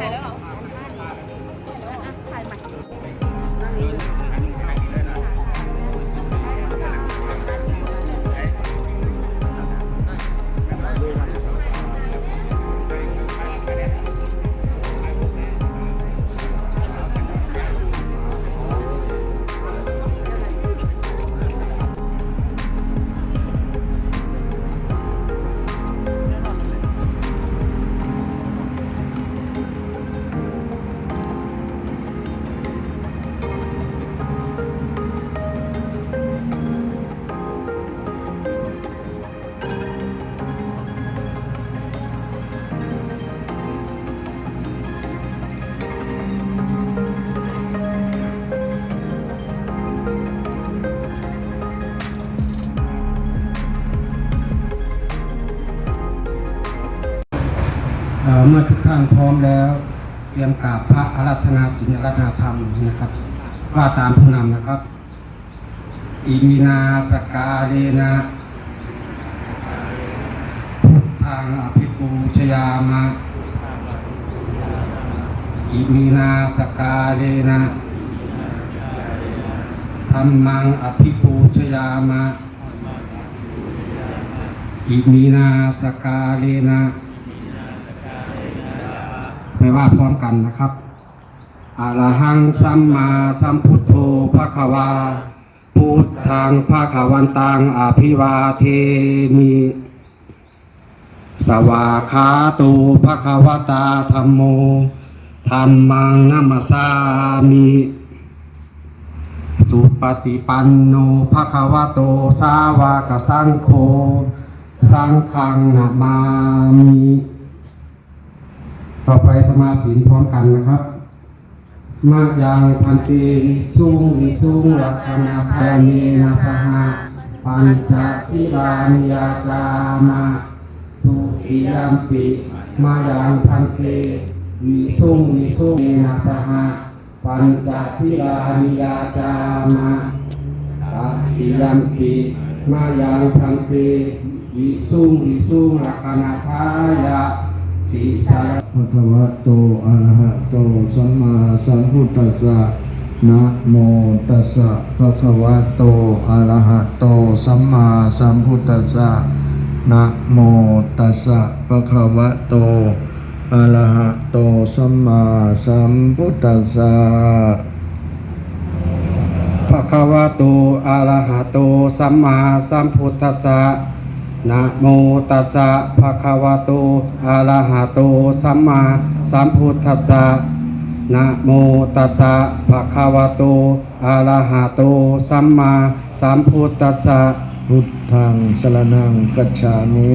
ถ่ายแล้วเหรอ เมื่อทุกท่านพร้อมแล้ว เตรียมกราบพระอารัธนาศีลอารัธนาธรรมนะครับว่าตามผู้นำนะครับ อิมินาสกาเลนะพุทธังอภิปูชยามะอิมินาสกาเลนะธรรมังอภิปูชยามะอิมินาสกาเลนะ ไปว่าพร้อมกันนะครับอะระหังสัมมาสัมพุทโธภะคะวา พุทธังภะคะวันตังอภิวาเทมิสวาคาโตูภะคะวตาธรรมโมธรรมังนัมสสามิสุปฏิปันโนภะคะวะโต สาวกสังโฆ สังฆังนามามิ ต่อไปสมาศีลพร้อมกันนะครับมายังพันตีสุงวิสุงรักนาภาเนนะสหะปัญจศีลานิยาจามะทุติยมปิมายังพันตีวิสุงวิสุงเนนะสหะปัญจศีลานิยาจามะตติยมปิมายังพันตีวิสุงวิสุงรักนาทายะ ติสารภะคะวะโตอะระหะโตสัมมาสัมพุทธัสสะนะโมตัสสะภะคะวะโตอะระหะโตสัมมาสัมพุทธัสสะนะโมตัสสะภะคะวะโตอะระหะโตสัมมาสัมพุทธัสสะภะคะวะโตอะระหะโตสัมมาสัมพุทธัสสะ นะโมตัสสะภะคะวะโตอะระหะโตสัมมาสัมพุทธัสสะนะโมตัสสะภะคะวะโตอะระหะโตสัมมาสัมพุทธัสสะพุทธังสรณังคัจฉามิ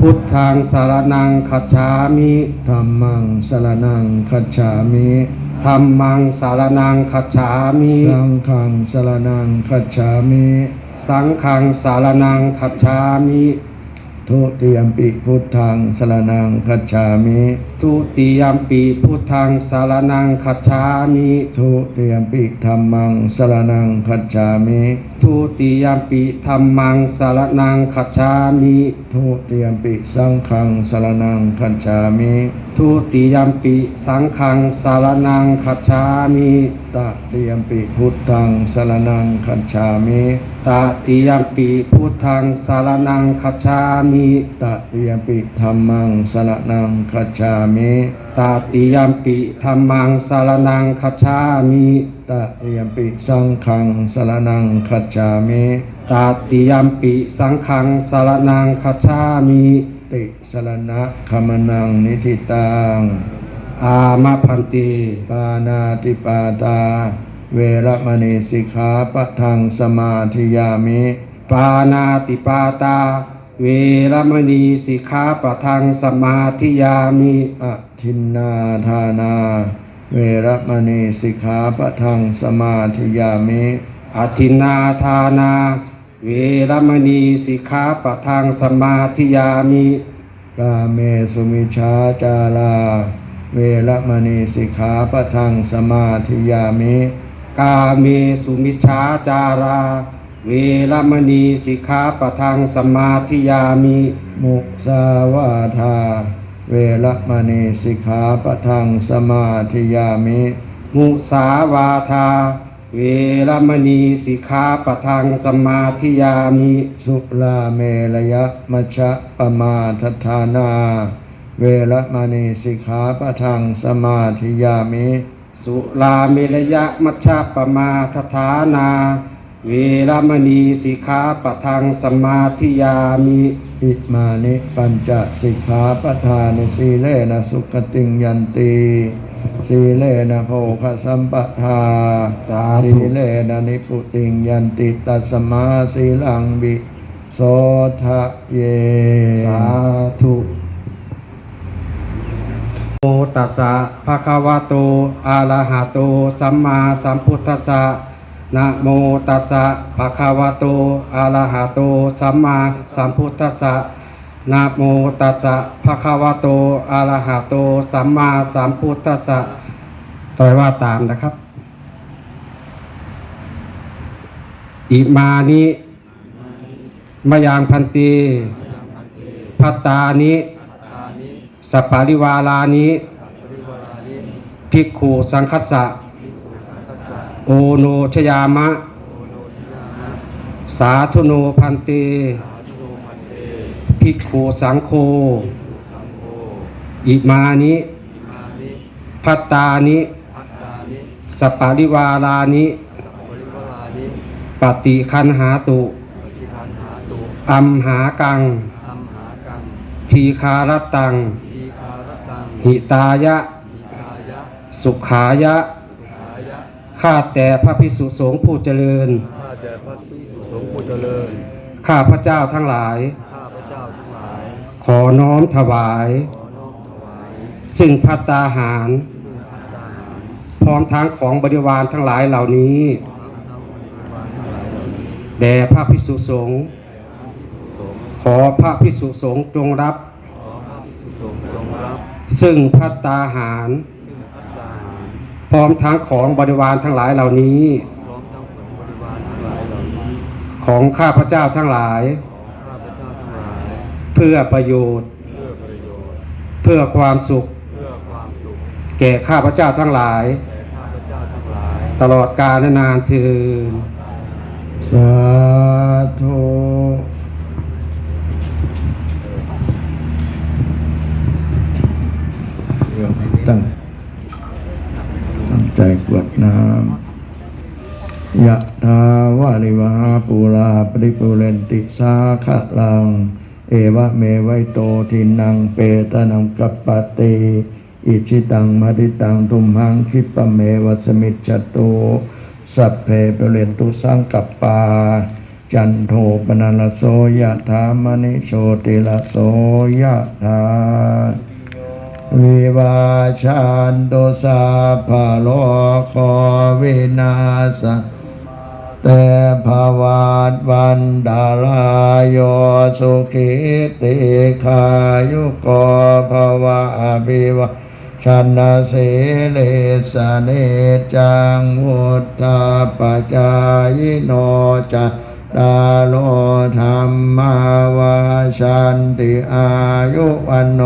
พุทธังสารนังคัจฉามิธัมมังสรณังคัจฉามิธัมมังสารนังคัจฉามิสังฆังสรณังคัจฉามิ สังฆังสารนังคัจฉามิ ทุติยมปิพุทธังสรนังคัจฉามิ ทุติยมปีพุทธังสารนังคัจฉามิทุติยมปิธรรมังสรณังคัจฉามิทุติยมปีธรรมังสารนังคัจฉามิทุติยมปิสังฆังสรณังคัจฉามิทุติยมปีสังฆังสารนังคัจฉามิตติยมปิพุทธังสรณังคัจฉามิตติยมปีพุทธังสารนังคัจฉามิตติยมปิธรรมังสรณังคัจฉามิตาติยมปีธรรมังสารนังคัจฉามิตาติยมปิสังฆังสรณังคัจฉามิตาติยมปีสังฆังสารนังคัจฉามิติสรณะขมนังนิทิตังอามะพันติปานาติปาตา เวรมณีสิกขาปะทังสมาธิยามิ ปานาติปาตา เวรมณีสิกขาปะทังสมาธิยามิอทินนาทานา เวรมณีสิกขาปะทังสมาธิยามิอธินนาทานา เวรมณีสิกขาปะทังสมาธิยามิกาเมสุมิชฌาจารา เวรมณีสิกขาปะทังสมาธิยามิ กาเมสุมิชฌาจารา เวรมณีสิกขาปะทังสมาธิยามิ มุสาวาทา เวรมณีสิกขาปะทังสมาธิยามิ มุสาวาทา เวรมณีสิกขาปะทังสมาธิยามิ สุลาเมรยะมัชฌะปมาทฐานา เวรมณีสิกขาปะทังสมาธิยามิ สุลาเมรยะมัชฌะปมาทฐานา เวรมณีสิกขาปะทังสมาธิยามิอิมานิปัญจสิกขาปทานิสีเลนะสุขติงยันติสีเลนะโภคสัมปทาสาสีธุเลนะนิพุติงยันติตัสมาสีลังบิโสทะเย สาธุโมตัสสะภะคะวะโตอะระหะโตสัมมาสัมพุทธัสสะ นะโมตัสสะภะคะวะโตอะระหะโตสัมมาสัมพุทธัสสะนะโมตัสสะภะคะวะโตอะระหะโตสัมมาสัมพุทธัสสะต่อยว่าตามนะครับ อิมานิมยังพันตีพัตตานิสัปปาริวาลานิภิกขุสังคัสสะ โอโนชยามะ สาธุโนพันตีภิกขุสังโฆอิมานิพัตตานิสัปปาริวาลานิ ปฏิคันหาตุ อัมหากัง ทีคารตัง หิตายะ สุขายะ ข้าแต่พระพิสุสงฆ์ผู้เจริญ ข้าแต่พระพิสุสงฆ์ผู้เจริญ ข้าพระเจ้าทั้งหลาย ข้าพระเจ้าทั้งหลาย ขอน้อมถวายขอน้อมถวายซึ่งพัตตาหารซึ่งพัฒนาหาร พร้อมทั้งของบริวารทั้งหลายเหล่านี้ทั้งบริวารทั้งหลายเหล่านี้แด่พระพิสุสงฆ์สงฆ์ขอพระพิสุสงฆ์จงรับขอพระพิสุสงฆ์จงรับ ซึ่งพัตตาหาร ซึ่งพัฒนาหาร พร้อมทั้งของบริวารทั้งหลายเหล่านี้ พร้อมทั้งผลบริวารทั้งหลายเหล่านี้ของข้าพระเจ้าทั้งหลาย ของข้าพเจ้าทั้งหลายเพื่อประโยชน์ เพื่อประโยชน์ เพื่อความสุข เพื่อความสุขแก่ข้าพระเจ้าทั้งหลาย แก่ข้าพเจ้าทั้งหลายตลอดกาลนานเทินสาธุตั้ง ตั้งใจกวดน้ำยะทาวาลิวหาปูราปริปุเรนติสาคะลัง เอวะเมไวโตทินังเปตนังกัปปะเตอิชิตังมติตังทุมหังคิปะเมวัสมิจจตุสัพเพเปเรนตุสังกัปปา จันโทปนันโสยะธามณิโชติละโสยะธา วิวาชันตุสาภาโลคอวินาสแต่ภาวาตวันดาลายโยสุขิติขายุโกภวะอภิวะชันนาเสเลสเนจังวุฒาปจายโนจัต ตาโลธรรมาวาชันติอายุวันโน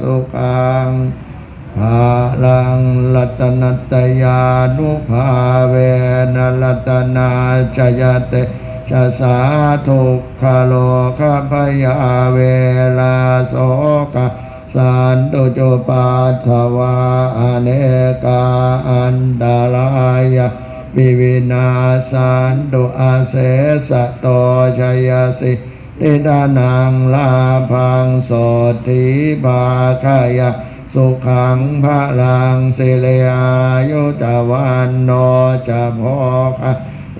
สุขังภาลังรัตนัตยานุภาเวนรัตนาจยเตชะสาทุกขโลกพยาเวลาโสกสันตุจุปัฏฐวาอเนกาอันดาลายา ปิวินาสันตุอาเสสะโตชยสิติดานังลาพังโสติบาคายาสุขังพระลังสิเลอายุจาวันโนจะพอคะ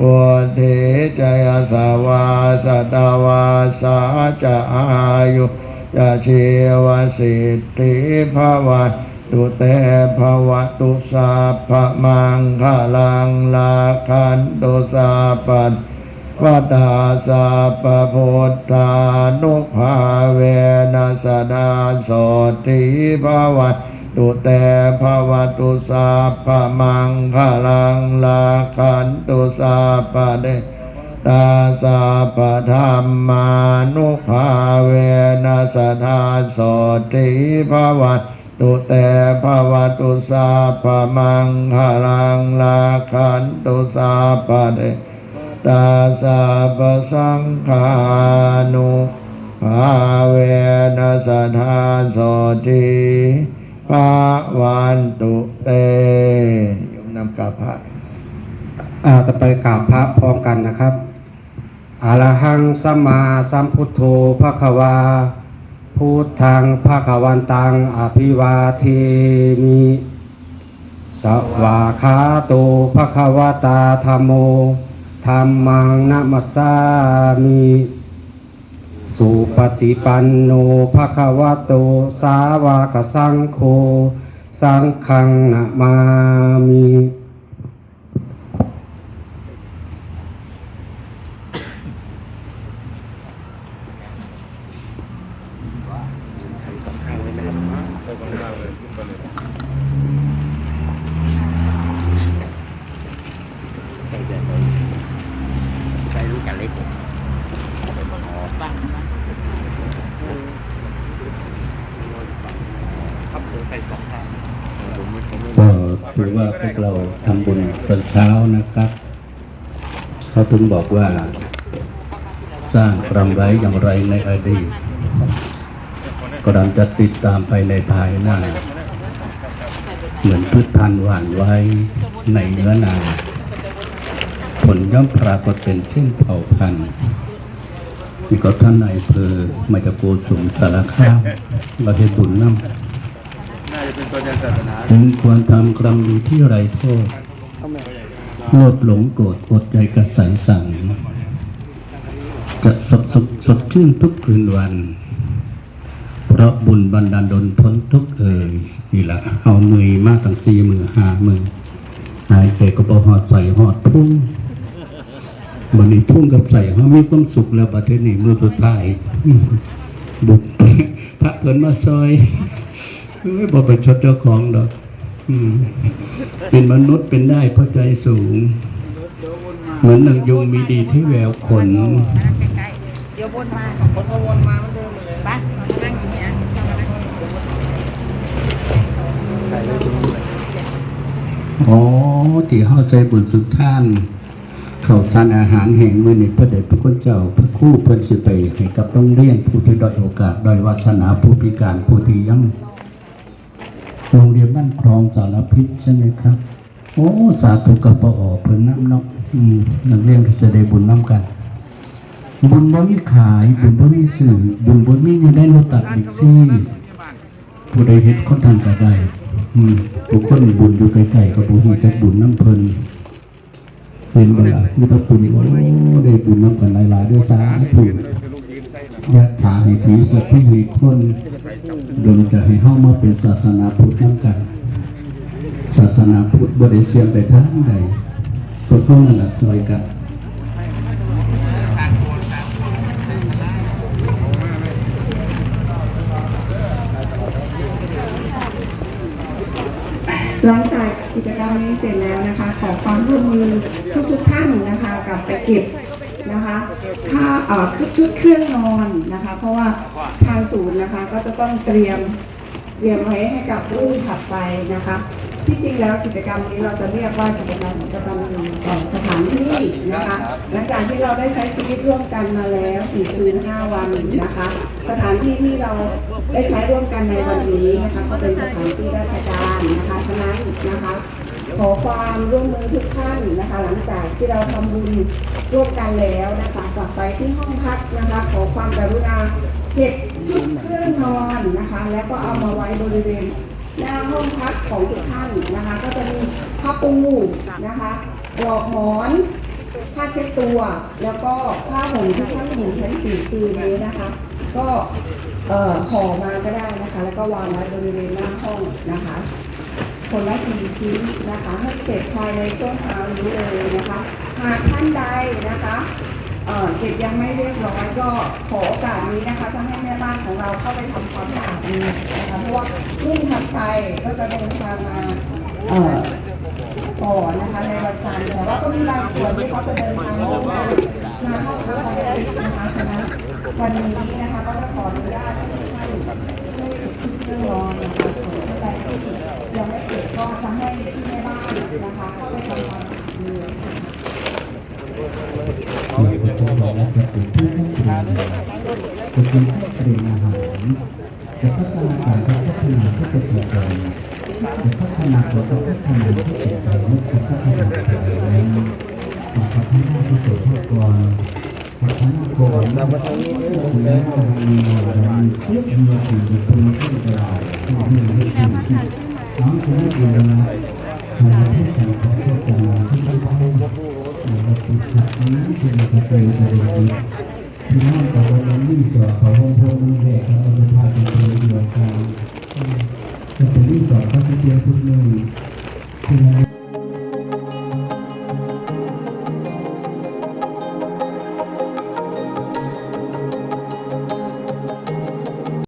วัเทจยสาวาสตาวาสาจะอายุจะเชวสิทธิภาวะ ตุเตภวะตุสาภมังคลังลาคันตุสาปันวัฏาสาปพุทธานุภาเวนัสดาโสติภวันตุเตภวตุสาปมังคลังลาคันตุสาปเดตาสาปธรรมานุภาเวนัสทานโสติภวัต ตุแต่ภาวตุสาปมังคลังลาคันตุสาปเดตาสาปสังขานุภาเวนัสทานโสติภาวันตุเตยมนำกาพระอ่าจะไปกราบพระพร้อมกันนะครับอะระหังสัมมาสัมพุทโธภะคะวา พุทธังภะควันตังอภิวาเทมิสวาคาโตภะควตาธรรมโมธัมมังนัมสามิสุปฏิปันโนภะควโตสาวกสังโฆสังฆังนะมามิ ก็ถือ ว่าพวกเราทำบุญตอนเช้านะครับ เขาถึงบอกว่า สร้างกรรมไว้อย่างไรในอดีตกำลังจะติดตามไปในภายหน้า เหมือนพืชพันธุ์หว่านไว้ในเนื้อนา ผลย่อมปรากฏเป็นเช่นเผ่าพันธุ์นี่ก็ท่านนายเภอมาจากโกสุมสารคามเราเห็นบุญน้ำ ถึงควรทำกรรมดีที่ไรโทษโลดหลงโกรธอดใจกระสันสั่งจะสดสดสดชื่นทุกคืนวัน เพราะบุญบันดาลดลพ้นทุกเอ่ยนี่แหละเอามือมาตั้งสี่มือหามือหายใจก็บอหอดใส่หอดพุ่งวันนี้พุ่งกับใส่เขามีความสุขแล้วประเทศนี้มือสุดท้ายบุญพระเพิ่นมาซอย เอ้ยบอกไปชดเจ้าของดอกอืมเป็นมนุษย์เป็นได้เพราะใจสูง เหมือนนางยุงมีดีที่แววขนใกล้ๆเดี๋ยววนมาคนก็วนมาเหมือนเดิมเลยไปนั่งอยู่เนี่ยอ๋อที่เฮาใส่บุญสุดท่านข้าวสารอาหารแห่งมื้อนี้พระเดชพระคุณเจ้าพระครู่เพิ่นสิไปให้กับโรงเรียนผู้ที่ด้อยโอกาสด้อยวาสนาผู้พิการผู้ที่ยัง โรงเรียนบ้านคลองสารพิษใช่ไหมครับ โอ้สาธุกับปอเพิ่นน้ำเนาะอืมนักเรียนก็จะได้บุญน้ำกัน บุญบ่มีขาย บุญบ่มีสื่อ บุญบ่มีอยู่ในโลตัสอีกซี่ผู้ใดเฮ็ดคนทำก็ได้อืมบุคคลบุญอยู่ไกลๆก็บ่ฮู้จักบุญน้ำเพิ่นเห็นบ่ล่ะมีพระคุณโอ้ได้บุญน้ำกันหลายๆด้วยสาธุยะถาให้ผีสัตว์ผู้มีคน ดลจะให้เฮามาเป็นศาสนาพุทธนํกัน ศาสนาพุทธบ่ได้เสียมไปทางใดก็เข้านั่นล่ะซอยกันหลังจากกิจกรรมนี้เสร็จแล้วนะคะ ขอความร่วมมือทุกทุกๆท่านนะคะกลับไปเก็บ นะคะค่าเอ่อชุดเครื่องนอนนะคะ เพราะว่าทางศูนย์นะคะก็จะต้องเตรียมเตรียมไว้ให้กับรุ่นถัดไปนะคะที่จริงแล้วกิจกรรมนี้เราจะเรียกว่ากิจกรรมกิจกรรมเอ่อสถานที่นะคะหลังจากที่เราได้ใช้ชีวิตร่วมกันมาแล้ว4คืน5วันนะคะ สถานที่ที่เราได้ใช้ร่วมกันในวันนี้นะคะ ก็เป็นสถานที่ราชการนะคะฉะนั้นนะคะ ขอความร่วมมือทุกท่านนะคะ หลังจากที่เราทำบุญร่วมกันแล้วนะคะกลับไปที่ห้องพักนะคะ ขอความกรุณาเก็บชุดเครื่องนอนนะคะ แล้วก็เอามาไว้บริเวณหน้าห้องพักของทุกท่านนะคะ ก็จะมีผ้าปูนะคะปลอกหมอนผ้าเช็ดตัว แล้วก็ผ้าห่มที่ท่านห่มทั้งสี่คืนนี้นะคะ ก็เอ่อห่อมาก็ได้นะคะ แล้วก็วางไว้บริเวณหน้าห้องนะคะ คนละสี่ชิ้นนะคะให้เสร็จภายในช่วงเช้านี้เลยนะคะ หากท่านใดนะคะเอ่อเก็บยังไม่เรียบร้อยก็ขอโอกาสนี้นะคะจะให้แม่บ้านของเราเข้าไปทำความสะอาดนี้นะคะเพราะว่ารุ่นถัดไปก็จะเดินทางมาเอ่อต่อนะคะในวันจันทร์แต่ว่าก็มีบางส่วนที่เขาจะเดินทางมามาเข้าพักวันอาทิตย์นะคะฉะวันนี้นะคะก็จะขออนุญาตให้ทุกท่านช่วยติดเครื่องนอนนะคะส่วนท่านใดที่ยังไม่ติดก็จะให้ที่แม่บ้านนะคะเข้าไปทำความสะอาดเลยนะคะ เราจะบอกว่าจะเป็นผู้ควบคุมจะ เป็นผู้เตรียมอาหารจะพัฒนาการจะพัฒนาที่เป็นตัวตนจะพัฒนาตัวจะพัฒนาที่เป็นตัวตนจะพัฒนาตัวเองจะพัฒนาที่สุดทุกคนพัฒนาโกนและพัฒนาที่สุดแล้วมีเราเชื่อมโยงถึงคนที่เราที่มีให้ถึงที่น้องคนนี้อยู่นะทำให้สังคมทุกคนที่ต้องพัฒนาเราติดขัดนี้คือเราจะเป็นอะไรดี พี่น้องกับวันนี้สอบของพงษ์เด็กเราจะพาไปเที่ยวเดียวกันจะเป็นที่สอบก็จะเที่ยวทุกเมือง